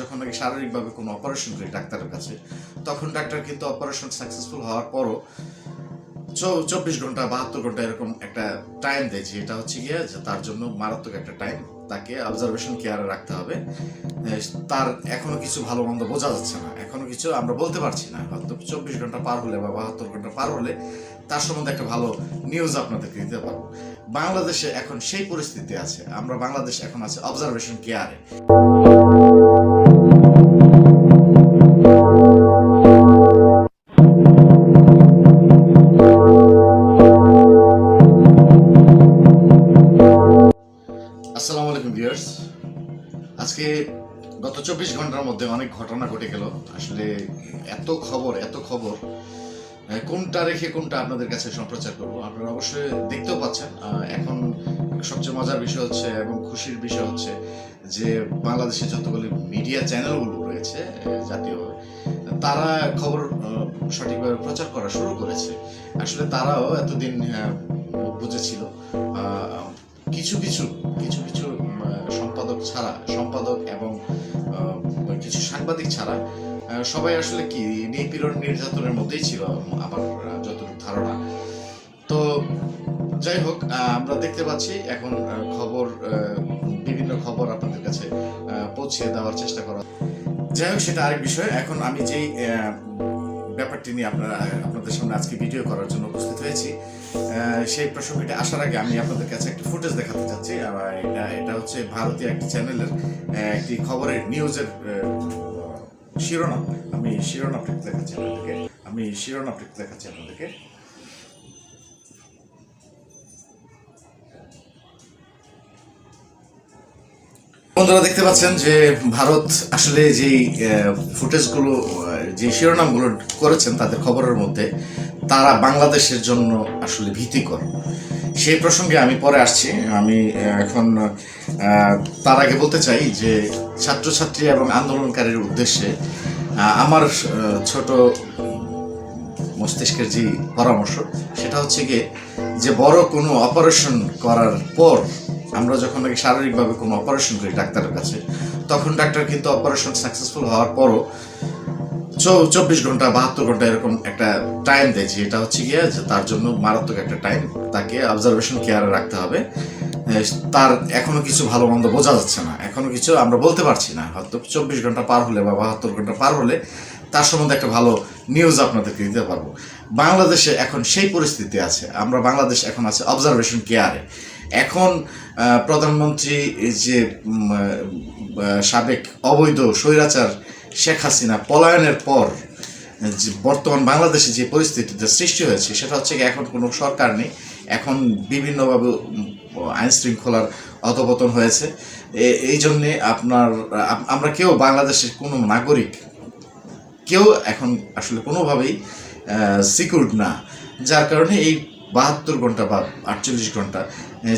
যখন নাকি শারীরিকভাবে কোনো অপারেশন করি ডাক্তারের কাছে, তখন ডাক্তার কিন্তু অপারেশন সাকসেসফুল হওয়ার পরও চব্বিশ ঘণ্টা, বাহাত্তর ঘণ্টা এরকম একটা টাইম দেয় এটা হচ্ছে গিয়ে যে তার জন্য মারাত্মক একটা টাইম তাকে অবজারভেশন কেয়ারে রাখতে হবে। তার এখনও কিছু ভালো মন্দ বোঝা যাচ্ছে না। এখনও কিছু আমরা বলতে পারছি না। হয়তো চব্বিশ ঘণ্টা পার হলে বা বাহাত্তর ঘণ্টা পার হলে তার সম্বন্ধে একটা ভালো নিউজ আপনাদেরকে দিতে পারব। বাংলাদেশে এখন সেই পরিস্থিতি আছে। আমরা বাংলাদেশ এখন আছে অবজারভেশন কেয়ারে ভিউয়ার্স আজকে গত চব্বিশ ঘণ্টার মধ্যে অনেক ঘটনা ঘটে গেল। আসলে এত খবর এত খবর কোনটা রেখে কোনটা আপনাদের কাছে সম্প্রচার করব? আপনারা অবশ্যই দেখতেও পাচ্ছেন। এখন সবচেয়ে মজার বিষয় হচ্ছে এবং খুশির বিষয় হচ্ছে যে বাংলাদেশে যতগুলি মিডিয়া চ্যানেলগুলো রয়েছে জাতীয়ভাবে তারা খবর সঠিকভাবে প্রচার করা শুরু করেছে। আসলে তারাও এতদিন বুঝেছিল। কিছু কিছু কিছু কিছু সম্পাদক ছাড়া, সম্পাদক এবং কিছু সাংবাদিক ছাড়া সবাই আসলে কি নিপীড়ন নির্যাতনের মধ্যেই ছিল আমার যতটুকু ধারণা। তো যাই হোক আমরা দেখতে পাচ্ছি এখন খবর বিভিন্ন খবর আপনাদের কাছে পৌঁছে দেওয়ার চেষ্টা করা। যাই হোক, সেটা আরেক বিষয়। এখন আমি যেই ব্যাপারটি নিয়ে আপনারা, আপনাদের সামনে আজকে ভিডিও করার জন্য উপস্থিত হয়েছি সেই প্রসঙ্গটি আসার আগে আমি আপনাদের কাছে একটি ফুটেজ দেখাতে চাচ্ছি। আর এটা এটা হচ্ছে ভারতীয় একটি চ্যানেলের একটি খবরের নিউজের শিরোনাম। আমি শিরোনামটি দেখাচ্ছি আপনাদেরকে। আমি শিরোনামটি দেখাচ্ছি আপনাদেরকে। বন্ধুরা, দেখতে পাচ্ছেন যে ভারত আসলে যেই ফুটেজগুলো যে শিরোনামগুলো করেছেন তাদের খবরের মধ্যে তারা বাংলাদেশের জন্য আসলে ভীতিকর। সেই প্রসঙ্গে আমি পরে আসছি। আমি এখন তার আগে বলতে চাই যে ছাত্রছাত্রী এবং আন্দোলনকারীর উদ্দেশ্যে আমার ছোট মস্তিষ্কের যে পরামর্শ, সেটা হচ্ছে গিয়ে যে বড় কোনো অপারেশন করার পর আমরা যখন নাকি শারীরিকভাবে কোনো অপারেশন করি ডাক্তারের কাছে, তখন ডাক্তার কিন্তু অপারেশন সাকসেসফুল হওয়ার পরও চব্বিশ ঘণ্টা, বাহাত্তর ঘণ্টা এরকম একটা টাইম দেয় এটা হচ্ছে গিয়ে যে তার জন্য মারাত্মক একটা টাইম তাকে অবজারভেশন কেয়ারে রাখতে হবে। তার এখনও কিছু ভালো মন্দ বোঝা যাচ্ছে না। এখনও কিছু আমরা বলতে পারছি না। হয়তো চব্বিশ ঘণ্টা পার হলে বা বাহাত্তর ঘণ্টা পার হলে তার সম্বন্ধে একটা ভালো নিউজ আপনাদেরকে দিতে পারব। বাংলাদেশে এখন সেই পরিস্থিতি আছে। আমরা বাংলাদেশ এখন আছে অবজারভেশন কেয়ারে এখন প্রধানমন্ত্রী যে সাবেক অবৈধ স্বৈরাচার শেখ হাসিনা পলায়নের পর বর্তমান বাংলাদেশে যে পরিস্থিতিতে সৃষ্টি হয়েছে, সেটা হচ্ছে কি এখন কোনো সরকার নেই। এখন বিভিন্নভাবে আইন শৃঙ্খলার অধপতন হয়েছে। এই জন্যে আপনার আমরা কেউ বাংলাদেশের কোনো নাগরিক, কেউ এখন আসলে কোনোভাবেই সিকিউর না। যার কারণে এই বাহাত্তর ঘণ্টা বা আটচল্লিশ ঘণ্টা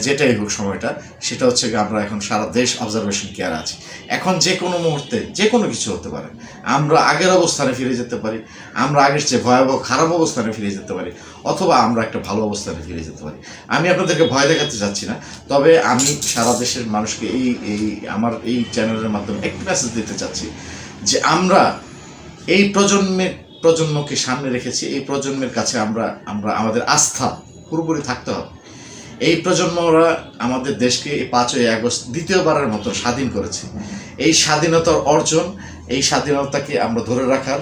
যেটাই হোক সময়টা, সেটা হচ্ছে আমরা এখন সারা দেশ অবজারভেশন কেয়ার আছি। এখন যে কোনো মুহূর্তে যে কোনো কিছু হতে পারে। আমরা আগের অবস্থানে ফিরে যেতে পারি, আমরা আগের চেয়ে ভয়াবহ, খারাপ অবস্থানে ফিরে যেতে পারি, অথবা আমরা একটা ভালো অবস্থানে ফিরে যেতে পারি। আমি আপনাদেরকে ভয় দেখাতে চাচ্ছি না, তবে আমি সারা দেশের মানুষকে এই এই আমার এই চ্যানেলের মাধ্যমে একটি মেসেজ দিতে চাচ্ছি যে আমরা এই প্রজন্মের প্রজন্মকে সামনে রেখেছি, এই প্রজন্মের কাছে আমরা আমরা আমাদের আস্থা পুরোপুরি থাকতে হবে। এই প্রজন্মরা আমাদের দেশকে এই পাঁচই আগস্ট দ্বিতীয়বারের মতো স্বাধীন করেছে। এই স্বাধীনতার অর্জন, এই স্বাধীনতাকে আমরা ধরে রাখার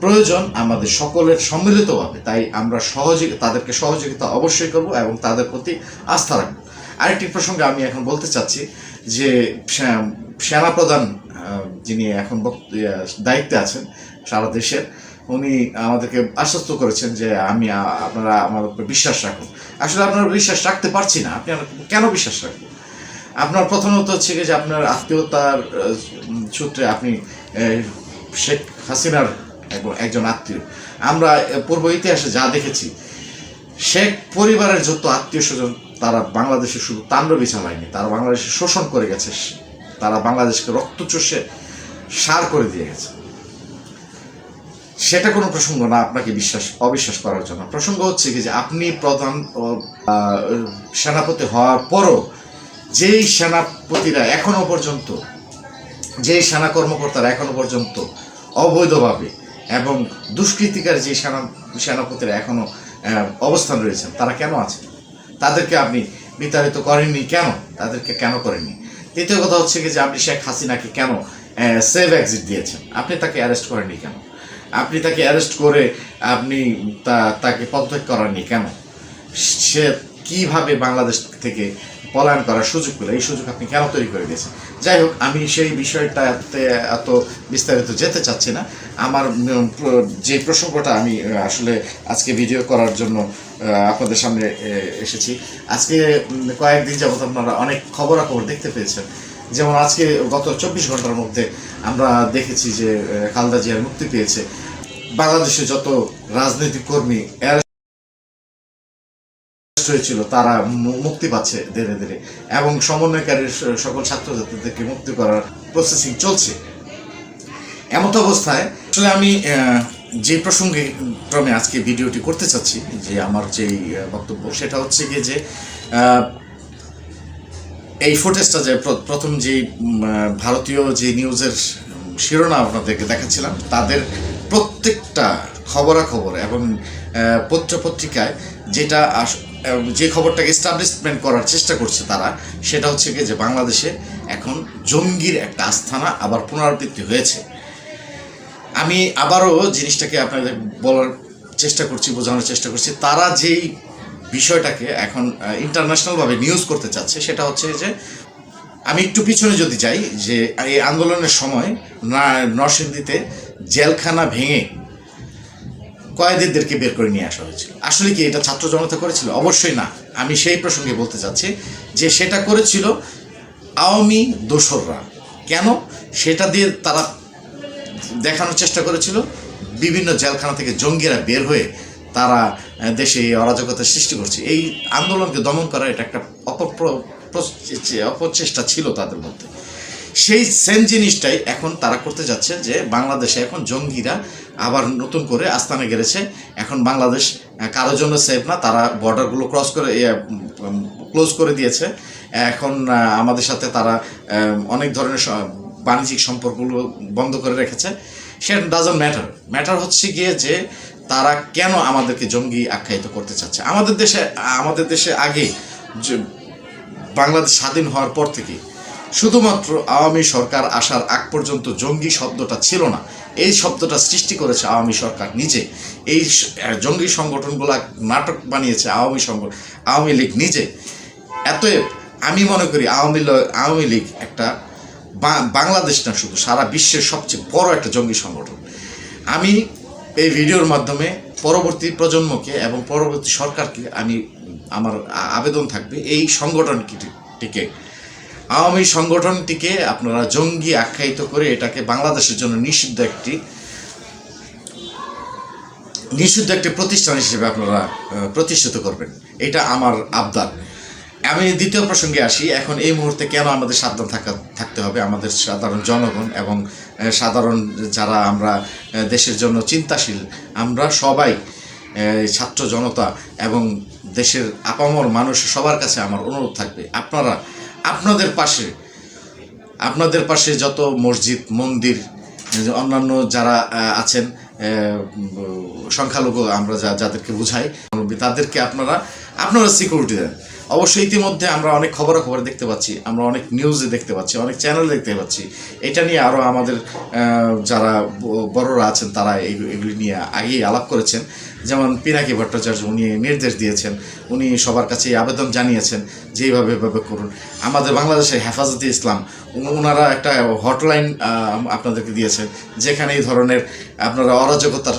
প্রয়োজন আমাদের সকলের সম্মিলিতভাবে। তাই আমরা সহযোগী, তাদেরকে সহযোগিতা অবশ্যই করব এবং তাদের প্রতি আস্থা রাখব। আরেকটি প্রসঙ্গে আমি এখন বলতে চাচ্ছি যে সেনাপ্রধান যিনি এখন বক্ত- দায়িত্বে আছেন সারা দেশের উনি আমাদেরকে আশ্বস্ত করেছেন যে আমি আপনারা আমার উপর বিশ্বাস রাখুন। আসলে আপনারা বিশ্বাস রাখতে পারছি না। আপনি কেন বিশ্বাস রাখব আপনার প্রথমত হচ্ছে যে আপনার আত্মীয়তার সূত্রে আপনি শেখ হাসিনার একজন আত্মীয়। আমরা পূর্ব ইতিহাসে যা দেখেছি, শেখ পরিবারের যত আত্মীয় স্বজন, তারা বাংলাদেশে শুধু তাণ্ডবই চালায়নি, তারা বাংলাদেশে শোষণ করে গেছে, তারা বাংলাদেশকে রক্ত চষে সার করে দিয়ে গেছে। সেটা কোনো প্রসঙ্গ না আপনাকে বিশ্বাস অবিশ্বাস করার জন্য। প্রসঙ্গ হচ্ছে কি যে আপনি প্রধান সেনাপতি হওয়ার পরও যেই সেনাপতিরা এখনও পর্যন্ত যে সেনা কর্মকর্তারা এখনও পর্যন্ত অবৈধভাবে এবং দুষ্কৃতিকার যে সেনা সেনাপতিরা এখনও আহ, অবস্থান রয়েছেন তারা কেন আছেন? তাদেরকে আপনি বিতাড়িত করেননি কেন? তাদেরকে কেন করেননি? তৃতীয় কথা হচ্ছে কি যে আপনি শেখ হাসিনাকে কেন সেভ এক্সিট দিয়েছেন? আপনি তাকে অ্যারেস্ট করেননি কেন? আপনি তাকে অ্যারেস্ট করে আপনি তা- তাকে পদত্যাগ করাননি কেন? সে কীভাবে বাংলাদেশ থেকে পলায়ন করার সুযোগ পেল? এই সুযোগ আপনি কেন তৈরি করে দিয়েছেন? যাই হোক, আমি সেই বিষয়টাতে এত বিস্তারিত যেতে চাচ্ছি না। আমার যে প্রসঙ্গটা আমি আসলে আজকে ভিডিও করার জন্য আপনাদের সামনে এসেছি। আজকে কয়েকদিন যাবত আপনারা অনেক খবরাখবর দেখতে পেয়েছেন। যেমন আজকে গত চব্বিশ ঘণ্টার মধ্যে আমরা দেখেছি যে খালদা জিয়ার মুক্তি পেয়েছে। বাংলাদেশে যত রাজনৈতিক কর্মী হয়েছিল, তারা মুক্তি পাচ্ছে ধীরে ধীরে। এবং সমন্বয়কারীর সকল ছাত্রছাত্রীদেরকে মুক্তি করার প্রসেসিং চলছে। এমত অবস্থায় আসলে আমি যে প্রসঙ্গে ক্রমে আজকে ভিডিওটি করতে চাচ্ছি, যে আমার যেই বক্তব্য, সেটা হচ্ছে গিয়ে যে এই ফুটেজটা যে প্রথম যে ভারতীয় যে নিউজের শিরোনাম আপনাদেরকে দেখাচ্ছিলাম তাদের প্রত্যেকটা খবরাখবর এবং আহ, পত্র পত্রিকায় যেটা যে খবরটাকে এস্টাবলিশমেন্ট করার চেষ্টা করছে তারা সেটা হচ্ছে গিয়ে যে বাংলাদেশে এখন জঙ্গির একটা আস্থানা আবার পুনরাবৃত্তি হয়েছে। আমি আবারও জিনিসটাকে আপনাদের বলার চেষ্টা করছি বোঝানোর চেষ্টা করছি তারা যেই বিষয়টাকে এখন ইন্টারন্যাশনালভাবে নিউজ করতে চাচ্ছে, সেটা হচ্ছে যে, আমি একটু পিছনে যদি যাই, যে এই আন্দোলনের সময় নরসিংদীতে জেলখানা ভেঙে কয়েদিদেরকে বের করে নিয়ে আসা হয়েছিল। আসলে কি এটা ছাত্র জনতা করেছিল? অবশ্যই না। আমি সেই প্রসঙ্গে বলতে চাচ্ছি যে সেটা করেছিল আওয়ামী দোসররা। কেন? সেটা দিয়ে তারা দেখানোর চেষ্টা করেছিল, বিভিন্ন জেলখানা থেকে জঙ্গিরা বের হয়ে তারা দেশে এই অরাজকতা সৃষ্টি করছে। এই আন্দোলনকে দমন করা এটা একটা অপপ্র- অপচেষ্টা ছিল তাদের মধ্যে। সেই সেম জিনিসটাই এখন তারা করতে যাচ্ছে যে, বাংলাদেশে এখন জঙ্গিরা আবার নতুন করে আস্তানে গেড়েছে। এখন বাংলাদেশ কারোর জন্য সেফ না, তারা বর্ডারগুলো ক্রস করে ক্লোজ করে দিয়েছে। এখন আমাদের সাথে তারা অনেক ধরনের বাণিজ্যিক সম্পর্কগুলো বন্ধ করে রেখেছে। সেটা ডাজন্ট ম্যাটার ম্যাটার হচ্ছে গিয়ে যে তারা কেন আমাদেরকে জঙ্গি আখ্যায়িত করতে চাচ্ছে? আমাদের দেশে আমাদের দেশে আগে যে বাংলাদেশ স্বাধীন হওয়ার পর থেকে শুধুমাত্র আওয়ামী সরকার আসার আগ পর্যন্ত জঙ্গি শব্দটা ছিল না। এই শব্দটা সৃষ্টি করেছে আওয়ামী সরকার নিজে। এই জঙ্গি সংগঠনগুলা নাটক বানিয়েছে আওয়ামী সংগঠন আওয়ামী লীগ নিজে। এতএব আমি মনে করি আওয়ামী আওয়ামী লীগ একটা বাংলাদেশ না শুধু, সারা বিশ্বের সবচেয়ে বড় একটা জঙ্গি সংগঠন। আমি এই ভিডিওর মাধ্যমে পরবর্তী প্রজন্মকে এবং পরবর্তী সরকারকে আমি, আমার আবেদন থাকবে এই সংগঠনটিকে আওয়ামী সংগঠনটিকে আপনারা জঙ্গি আখ্যায়িত করে এটাকে বাংলাদেশের জন্য নিষিদ্ধ একটি নিষিদ্ধ একটি প্রতিষ্ঠান হিসেবে আপনারা প্রতিষ্ঠিত করবেন। এটা আমার আবদার। আমি দ্বিতীয় প্রসঙ্গে আসি। এখন এই মুহূর্তে কেন আমাদের সাবধান থাকা, থাকতে হবে? আমাদের সাধারণ জনগণ এবং সাধারণ যারা আমরা দেশের জন্য চিন্তাশীল, আমরা সবাই ছাত্র জনতা এবং দেশের আপামর মানুষ সবার কাছে আমার অনুরোধ থাকবে। আপনারা, আপনাদের পাশে আপনাদের পাশে যত মসজিদ, মন্দির অন্যান্য যারা আছেন সংখ্যালঘু, আমরা যা, যাদেরকে বুঝাই তাদেরকে আপনারা আপনারা সিকিউরিটি দেন। অবশ্যই ইতিমধ্যে আমরা অনেক খবরাখবর দেখতে পাচ্ছি, আমরা অনেক নিউজে দেখতে পাচ্ছি, অনেক চ্যানেল দেখতে পাচ্ছি। এটা নিয়ে আরও আমাদের যারা বড়রা আছেন তারা এগুলি নিয়ে আগেই আলাপ করেছেন। যেমন পিনাকি ভট্টাচার্য, উনি নির্দেশ দিয়েছেন, উনি সবার কাছে আবেদন জানিয়েছেন যে এইভাবে এভাবে করুন। আমাদের বাংলাদেশের হেফাজতে ইসলাম ওনারা একটা হটলাইন আপনাদেরকে দিয়েছেন, যেখানে এই ধরনের আপনারা অরাজকতার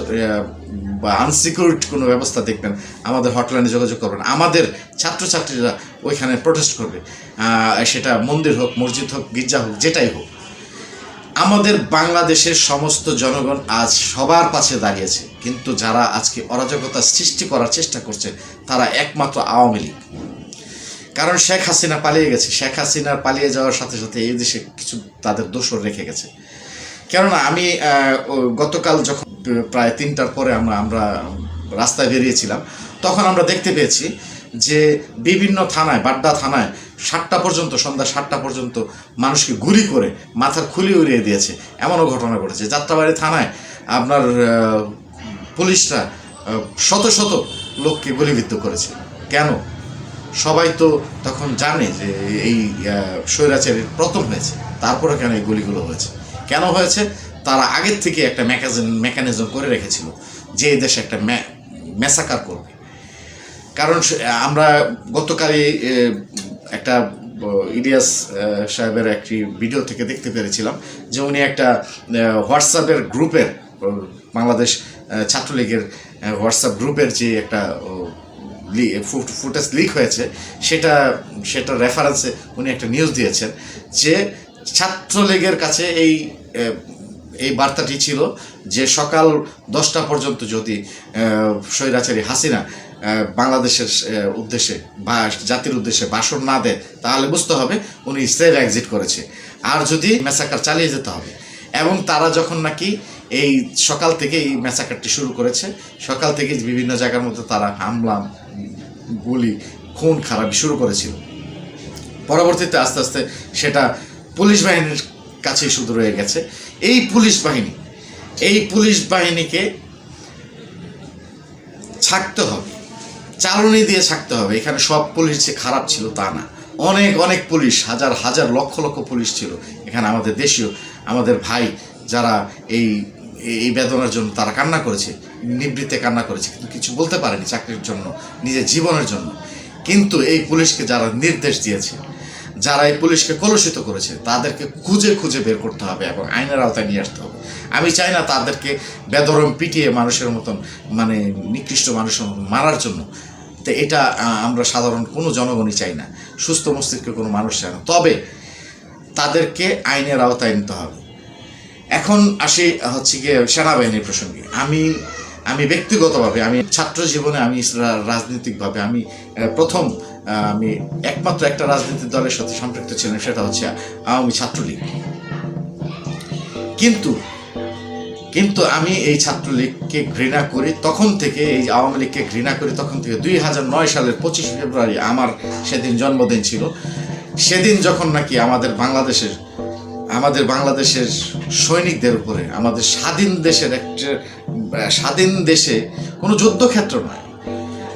বা আনসিকিউরিট কোনো ব্যবস্থা দেখবেন, আমাদের হটলাইনে যোগাযোগ করবেন। আমাদের ছাত্রছাত্রীরা ওইখানে প্রোটেস্ট করবে। সেটা মন্দির হোক, মসজিদ হোক, গির্জা হোক, যেটাই হোক। আমাদের বাংলাদেশের সমস্ত জনগণ আজ সবার পাশে দাঁড়িয়েছে। কিন্তু যারা আজকে অরাজকতা সৃষ্টি করার চেষ্টা করছে, তারা একমাত্র আওয়ামী লীগ। কারণ শেখ হাসিনা পালিয়ে গেছে। শেখ হাসিনার পালিয়ে যাওয়ার সাথে সাথে এই দেশে কিছু তাদের দোষর রেখে গেছে। কেননা আমি গতকাল যখন প্রায় তিনটার পরে আমরা আমরা রাস্তায় বেরিয়েছিলাম। তখন আমরা দেখতে পেয়েছি যে বিভিন্ন থানায়, বাড্ডা থানায় সাতটা পর্যন্ত, সন্ধ্যা সাতটা পর্যন্ত মানুষকে গুলি করে মাথার খুলি উড়িয়ে দিয়েছে। এমনও ঘটনা ঘটেছে। যাত্রাবাড়ি থানায় আপনার পুলিশরা শত শত লোককে গুলিবিদ্ধ করেছে। কেন? সবাই তো তখন জানে যে এই স্বৈরাচারের প্রথম হয়েছে। তারপরে কেন এই গুলিগুলো হয়েছে? কেন হয়েছে? তারা আগের থেকে একটা মেকানিজম মেকানিজম করে রেখেছিল যে এই দেশে একটা মেসাকার করবে। কারণ আমরা গতকালই একটা ইলিয়াস সাহেবের একটি ভিডিও থেকে দেখতে পেরেছিলাম যে উনি একটা হোয়াটসঅ্যাপের গ্রুপের বাংলাদেশ ছাত্রলীগের হোয়াটসঅ্যাপ গ্রুপের যে একটা ফুটেজ লিক হয়েছে, সেটা সেটা রেফারেন্সে উনি একটা নিউজ দিয়েছেন যে ছাত্রলীগের কাছে এই এই বার্তাটি ছিল যে সকাল দশটা পর্যন্ত যদি স্বৈরাচারী হাসিনা বাংলাদেশের উদ্দেশ্যে বা জাতির উদ্দেশ্যে ভাষণ না দেয়, তাহলে বুঝতে হবে উনি সেফ এক্সিট করেছে। আর যদি মেসাকার চালিয়ে যেতে হবে, এবং তারা যখন নাকি এই সকাল থেকে এই মেসাকারটি শুরু করেছে, সকাল থেকে বিভিন্ন জায়গার মধ্যে তারা হামলা, গুলি, খুন, খারাপি শুরু করেছিল। পরবর্তীতে আস্তে আস্তে সেটা পুলিশ বাহিনীর কাছেই শুধু রয়ে গেছে। এই পুলিশ বাহিনী, এই পুলিশ বাহিনীকে ছাকতে হবে, চালনি দিয়ে ছাকতে হবে। এখানে সব পুলিশ যে খারাপ ছিল তা না। অনেক অনেক পুলিশ, হাজার হাজার লক্ষ লক্ষ পুলিশ ছিল। এখানে আমাদের দেশীয়, আমাদের ভাই যারা এই এই বেদনার জন্য তারা কান্না করেছে নিবৃত্তে কান্না করেছে, কিন্তু কিছু বলতে পারেনি চাকরির জন্য, নিজের জীবনের জন্য। কিন্তু এই পুলিশকে যারা নির্দেশ দিয়েছে যারা এই পুলিশকে কলুষিত করেছে, তাদেরকে খুঁজে খুঁজে বের করতে হবে এবং আইনের আওতায় নিয়ে আসতে হবে। আমি চাই না তাদেরকে বেদরম পিটিয়ে মানুষের মতন মানে নিকৃষ্ট মানুষের মতন মারার জন্য। তো এটা আমরা সাধারণ কোনো জনগণই চাই না। সুস্থ মস্তিষ্কে কোনো মানুষ চায় না। তবে তাদেরকে আইনের আওতায় নিতে হবে। এখন আসি হচ্ছে গিয়ে সেনাবাহিনীর প্রসঙ্গে। আমি আমি ব্যক্তিগতভাবে, আমি ছাত্র জীবনে আমি রাজনৈতিকভাবে আমি প্রথম আমি একমাত্র একটা রাজনৈতিক দলের সাথে সম্পৃক্ত ছিলাম, সেটা হচ্ছে আওয়ামী ছাত্রলীগ। কিন্তু কিন্তু আমি এই ছাত্রলীগকে ঘৃণা করি, তখন থেকে, এই আওয়ামী লীগকে ঘৃণা করি, তখন থেকে দুই হাজার নয় সালের পঁচিশে ফেব্রুয়ারি আমার সেদিন জন্মদিন ছিল। সেদিন যখন নাকি আমাদের বাংলাদেশের আমাদের বাংলাদেশের সৈনিকদের উপরে, আমাদের স্বাধীন দেশের একটা স্বাধীন দেশে কোনো যুদ্ধক্ষেত্র নয়।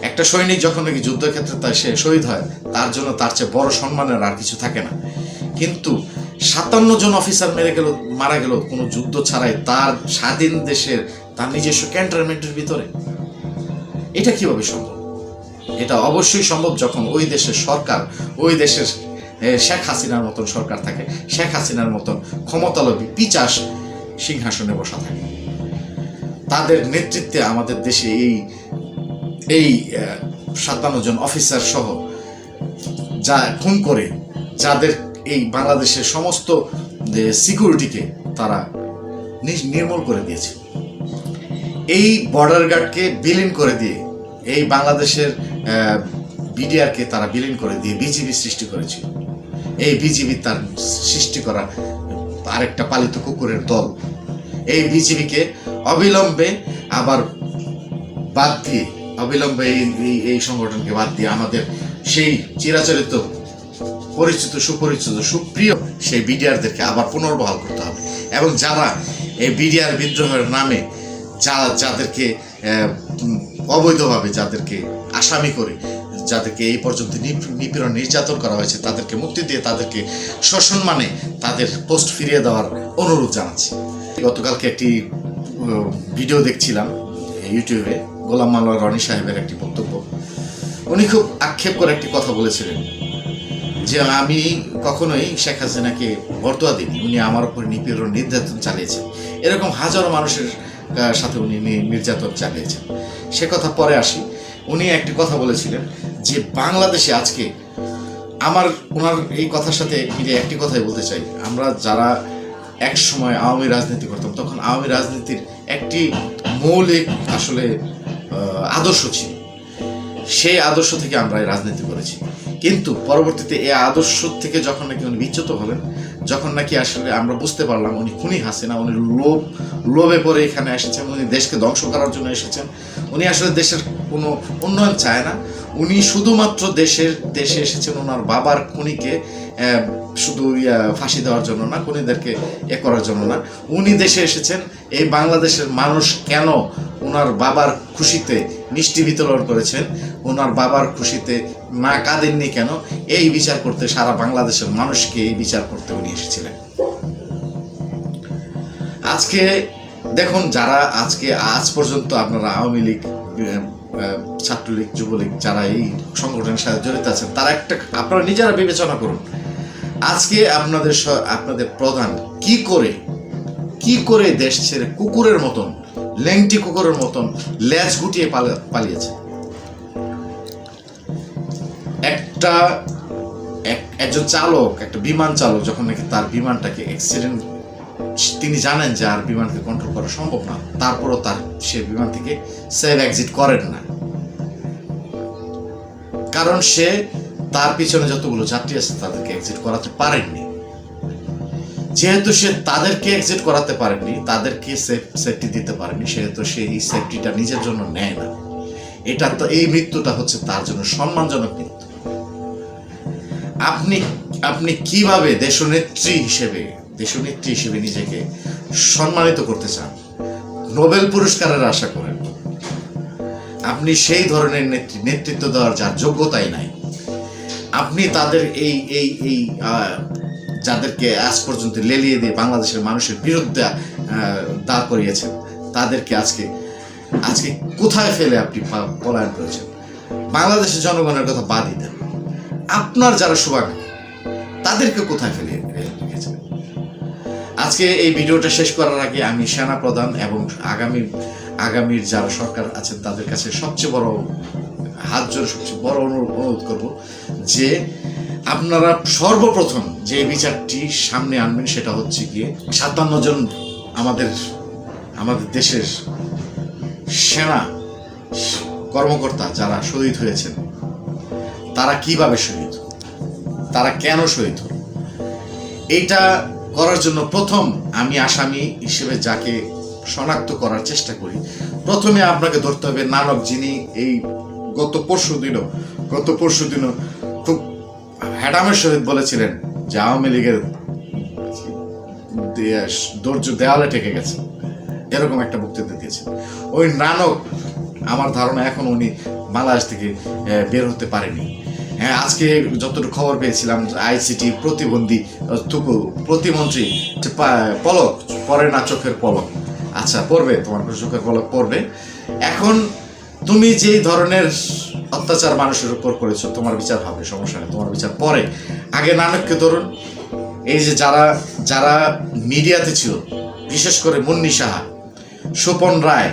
একটা সৈনিক যখন নাকি যুদ্ধক্ষেত্রে তার সে শহীদ হয়, তার জন্য তার চেয়ে বড় সম্মানের আর কিছু থাকে না। কিন্তু সাতান্ন জন অফিসার মেরে গেল, মারা গেল, কোনো যুদ্ধ ছাড়াই তার স্বাধীন দেশের, তার নিজস্ব ক্যান্টনমেন্টের ভিতরে। এটা কীভাবে সম্ভব? এটা অবশ্যই সম্ভব যখন ওই দেশের সরকার, ওই দেশের শেখ হাসিনার মতন সরকার থাকে, শেখ হাসিনার মতন ক্ষমতালবী পিচাস সিংহাসনে বসা থাকে। তাদের নেতৃত্বে আমাদের দেশে এই এই সাতান্ন জন অফিসার সহ যা খুন করে, যাদের এই বাংলাদেশের সমস্ত সিকিউরিটিকে তারা নির্মূল করে দিয়েছে। এই বর্ডার গার্ডকে বিলীন করে দিয়ে, এই বাংলাদেশের বিডিআরকে তারা বিলীন করে দিয়ে বিজিবি সৃষ্টি করেছিল। এই বিজিবি তার সৃষ্টি করা আরেকটা পালিত কুকুরের দল। এই বিজিবিকে অবিলম্বে আবার বাদ দিয়ে, অবিলম্বে এই, এই- সংগঠনকে বাদ দিয়ে আমাদের সেই চিরাচরিত পরিচিত, সুপরিচিত, সুপ্রিয় সেই বিডিআরদেরকে আবার পুনর্বহাল করতে হবে। এবং যারা এই বিডিআর বিদ্রোহের নামে যা, যাদেরকে অবৈধভাবে যাদেরকে আসামি করে যাদেরকে এই পর্যন্ত নিপীড়ন নির্যাতন করা হয়েছে, তাদেরকে মুক্তি দিয়ে তাদেরকে সসম্মানে তাদের পোস্ট ফিরিয়ে দেওয়ার অনুরোধ জানাচ্ছি। গতকালকে একটি ভিডিও দেখছিলাম ইউটিউবে, গোলাম মাল্লা রনি সাহেবের একটি বক্তব্য। উনি খুব আক্ষেপ করে একটি কথা বলেছিলেন যে, আমি কখনোই শেখ হাসিনাকে বর্তোয়া দিইনি, উনি আমার উপর নিপীড়ন নির্যাতন চালিয়েছেন। এরকম হাজারো মানুষের সাথে উনি নির্যাতন চালিয়েছেন। সে কথা পরে আসি। উনি একটি কথা বলেছিলেন যে বাংলাদেশে আজকে আমার ওনার এই কথার সাথে মিলে একটি কথাই বলতে চাই। আমরা যারা এক সময় আওয়ামী রাজনীতি করতাম, তখন আওয়ামী রাজনীতির একটি মৌলিক আসলে আদর্শ ছিল। সেই আদর্শ থেকে আমরা রাজনীতি করেছি। কিন্তু পরবর্তীতে এই আদর্শ থেকে যখন নাকি উনি বিচ্যুত হলেন যখন নাকি আসলে আমরা বুঝতে পারলাম উনি খুনি হাসিনা, উনি লোভ, লোভে পরে এখানে এসেছেন, উনি দেশকে ধ্বংস করার জন্য এসেছেন। উনি আসলে দেশের কোনো উন্নয়ন চায় না। উনি শুধুমাত্র দেশের, দেশে এসেছেন ওনার বাবার খুনিকে শুধু ফাঁসি দেওয়ার জন্য না, খুনিদেরকে এ করার জন্য না। উনি দেশে এসেছেন, এই বাংলাদেশের মানুষ কেন ওনার বাবার খুশিতে মিষ্টি বিতরণ করেছেন? ওনার বাবার খুশিতে না কাঁদেননি কেন? এই বিচার করতে সারা বাংলাদেশের মানুষকে এই বিচার করতে উনি এসেছিলেন। আজকে দেখুন যারা আজকে, আজ পর্যন্ত আপনারা আওয়ামী লীগ ছাত্রলীগ, যুবলীগ যারা এই সংগঠনের সাথে জড়িত আছেন, তারা একটা আপনারা নিজেরা বিবেচনা করুন। আজকে আপনাদের আপনাদের প্রধান কি করে কি করে দেশ ছেড়ে কুকুরের মতন ল্যাংটি কুকুরের মতন ল্যাজ গুটিয়ে পালা- পালিয়েছে? একটা একজন চালক, একটা বিমান চালক যখন নাকি তার বিমানটাকে অ্যাক্সিডেন্ট তিনি জানেন যে আর বিমানকে কন্ট্রোল করা সম্ভব না, তারপরও তার, সে বিমান থেকে সেভ এক্সিট করেন না। কারণ সে তার পিছনে যতগুলো যাত্রী আছে তাদেরকে এক্সিট করাতে পারেননি। যেহেতু সে তাদেরকে এক্সিট করাতে পারেনি তাদেরকে সেফটি দিতে পারেনি সেহেতু সে এই সেফটিটা নিজের জন্য নেয় না। এটা তো এই মৃত্যুটা হচ্ছে তার জন্য সম্মানজনক মৃত্যু। আপনি আপনি কীভাবে দেশনেত্রী হিসেবে দেশনেত্রী হিসেবে নিজেকে সম্মানিত করতে চান? নোবেল পুরস্কারের আশা করেন। আপনি সেই ধরনের নেত্রী, নেতৃত্ব দেওয়ার যার যোগ্যতাই নাই। আপনি তাদের এই এই এই যাদেরকে আজ পর্যন্ত লেলিয়ে দিয়ে বাংলাদেশের মানুষের বিরুদ্ধে দাঁড় করিয়েছেন, তাদেরকে আজকে আজকে কোথায় ফেলে আপনি পলায়ন করেছেন? বাংলাদেশের জনগণের কথা বাদই দেন। আপনার যারা শুভাকাঙ্ক্ষী তাদেরকে কোথায় ফেলে রেখেছেন আজকে এই ভিডিওটা শেষ করার আগে আমি সেনা প্রধান এবং আগামী আগামীর যারা সরকার আছেন, তাদের কাছে সবচেয়ে বড় হাত জোরে সবচেয়ে বড় অনুরোধ করব যে আপনারা সর্বপ্রথম যে বিচারটি সামনে আনবেন সেটা হচ্ছে গিয়ে সাতান্ন জন আমাদের আমাদের দেশের সেনা কর্মকর্তা যারা শহীদ হয়েছেন তারা কীভাবে শহীদ হলো? তারা কেন শহীদ হলো? এইটা করার জন্য প্রথম আমি আসামি হিসেবে যাকে শনাক্ত করার চেষ্টা করি। প্রথমে আপনাকে ধরতে হবে নানক যিনি এই গত পরশু দিনও, গত পরশু দিনও খুব হ্যাডামের সহিত বলেছিলেন যে আওয়ামী লীগের দৌর্য দেওয়ালে ঠেকে গেছে। এরকম একটা বক্তৃতা দিয়েছেন। ওই নানক, আমার ধারণা এখন উনি বাংলাদেশ থেকে বের হতে পারেনি। হ্যাঁ আজকে যতটুকু খবর পেয়েছিলাম আইসিটি প্রতিবন্ধী থুকু প্রতিমন্ত্রী পলক, পরে না চোখের পলক। আচ্ছা পড়বে, তোমার চোখের পলক পড়বে। এখন তুমি যেই ধরনের অত্যাচার মানুষের উপর করেছ, তোমার বিচার হবে, সমস্যা নেই, তোমার বিচার পরে। আগে নানককে ধরুন, এই যে যারা যারা মিডিয়াতে ছিল, বিশেষ করে মুন্নি সাহা সুপন রায়,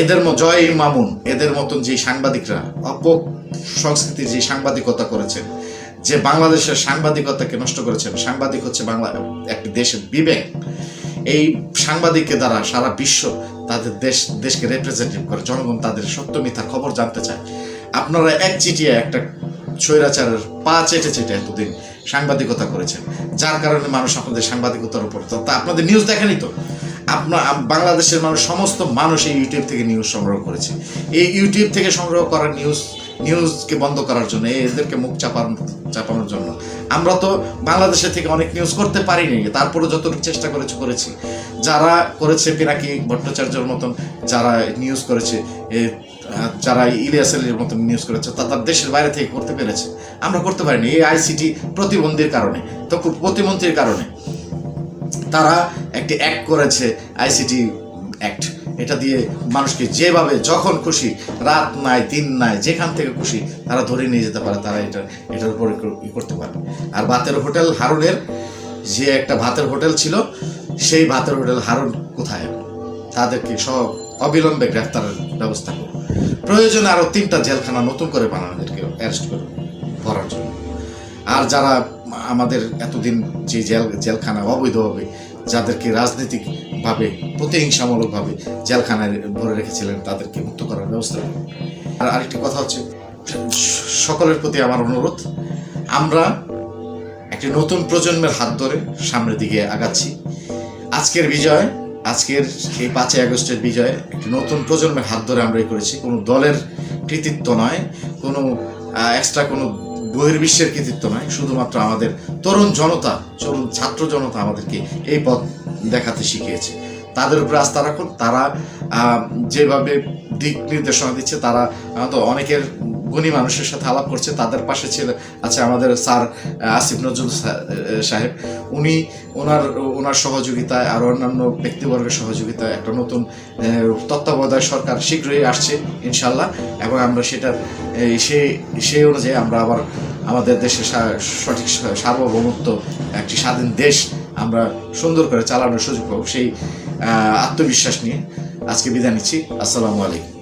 এদের জয় মামুন, এদের মতন যে সাংবাদিকরা, অপ সংস্কৃতির যে সাংবাদিকতা করেছেন, যে বাংলাদেশের সাংবাদিকতাকে নষ্ট করেছেন, সাংবাদিক হচ্ছে বাংলা, একটি দেশের বিবেক। এই সাংবাদিককে দ্বারা সারা বিশ্ব তাদের দেশ, দেশকে রিপ্রেজেন্টেটিভ করে, জনগণ তাদের সত্য মিথ্যা খবর জানতে চায়। আপনারা এক চিঠিয়ে একটা স্বৈরাচারের পা চেটে চেটে এতদিন সাংবাদিকতা করেছেন, যার কারণে মানুষ আপনাদের সাংবাদিকতার উপর, তা আপনাদের নিউজ দেখেনি তো? আপনার বাংলাদেশের মানুষ, সমস্ত মানুষ এই ইউটিউব থেকে নিউজ সংগ্রহ করেছে। এই ইউটিউব থেকে সংগ্রহ করা নিউজ নিউজকে বন্ধ করার জন্য, এদেরকে মুখ চাপার চাপানোর জন্য। আমরা তো বাংলাদেশের থেকে অনেক নিউজ করতে পারিনি তারপরে যতটুকু চেষ্টা করেছি করেছি। যারা করেছে পিনাকি ভট্টাচার্যের মতন, যারা নিউজ করেছে যারা ইলিয়াস আলীর মতন নিউজ করেছে, তা তার দেশের বাইরে থেকে করতে পেরেছে। আমরা করতে পারিনি, এই আইসিটি প্রতিবন্ধীর কারণে, তো খুব প্রতিমন্ত্রীর কারণে। তারা একটি অ্যাক্ট করেছে আইসিটি অ্যাক্ট এটা দিয়ে মানুষকে যেভাবে যখন খুশি, রাত নাই, দিন নাই, যেখান থেকে খুশি, তারা ধরে নিয়ে যেতে পারে, তারা এটা, এটার উপরে ই করতে পারে। আর ভাতের হোটেল হারুনের, যে একটা ভাতের হোটেল ছিল, সেই ভাতের হোটেল হারুন কোথায়? তাদেরকে সব অবিলম্বে গ্রেফতারের ব্যবস্থা করুন প্রয়োজনে আরও তিনটা জেলখানা নতুন করে বানানোদেরকে অ্যারেস্ট করুন ভরার জন্য। আর যারা আমাদের এতদিন যে জেল, জেলখানা অবৈধভাবে যাদেরকে রাজনৈতিকভাবে, প্রতিহিংসামূলকভাবে জেলখানায় ভরে রেখেছিলেন, তাদেরকে মুক্ত করার ব্যবস্থা আর আরেকটি কথা হচ্ছে, সকলের প্রতি আমার অনুরোধ, আমরা একটি নতুন প্রজন্মের হাত ধরে সামনের দিকে আগাচ্ছি। আজকের বিজয়, আজকের এই পাঁচই আগস্টের বিজয়, একটি নতুন প্রজন্মের হাত ধরে আমরা এই করেছি। কোনো দলের কৃতিত্ব নয়, কোনো এক্সট্রা কোনো বহির্বিশ্বের কৃতিত্ব নয়, শুধুমাত্র আমাদের তরুণ জনতা, তরুণ ছাত্র জনতা আমাদেরকে এই পথ দেখাতে শিখিয়েছে। তাদের উপরে আস্থা রাখুন, তারা যেভাবে দিক নির্দেশনা দিচ্ছে, তারা তো অনেকের গুণী মানুষের সাথে আলাপ করছে, তাদের পাশে ছিল, আছে আমাদের স্যার আসিফ নজরুল সাহেব। উনি, ওনার ওনার সহযোগিতায় আর অন্যান্য ব্যক্তিবর্গের সহযোগিতায় একটা নতুন তত্ত্বাবধায়ক সরকার শীঘ্রই আসছে, ইনশাল্লাহ। এবং আমরা সেটার সেই সেই অনুযায়ী আমরা আবার আমাদের দেশের সঠিক সার্বভৌমত্ব একটি স্বাধীন দেশ আমরা সুন্দর করে চালানোর সুযোগ পাবো সেই আত্মবিশ্বাস নিয়ে আজকে বিদায় নিচ্ছি। আসসালামু আলাইকুম।